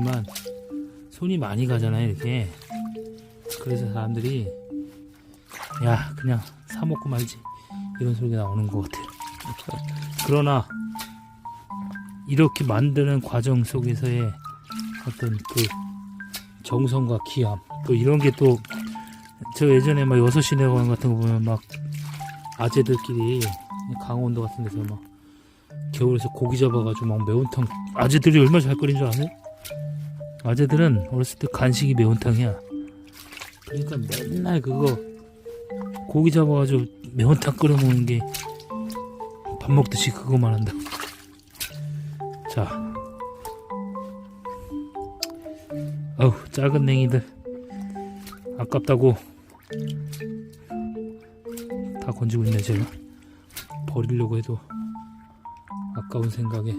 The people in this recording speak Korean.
만 손이 많이 가잖아요 이렇게. 그래서 사람들이 야 그냥 사 먹고 말지. 이런 소리가 나오는 것 같아요. 그러나 이렇게 만드는 과정 속에서의 어떤 그 정성과 기함 또 이런 게 또 저 예전에 막 여섯 시내 관 같은 거 보면 막 아재들끼리 강원도 같은 데서 막 겨울에서 고기 잡아가지고 막 매운탕 아재들이 얼마나 잘 끓인 줄 아세요? 아재들은 어렸을 때 간식이 매운탕이야. 그러니까 맨날 그거 고기 잡아가지고 매운탕 끓여 먹는 게 밥 먹듯이 그거만 한다. 자. 어우 작은 냉이들. 아깝다고 다 건지고 있네 제가. 버리려고 해도 아까운 생각에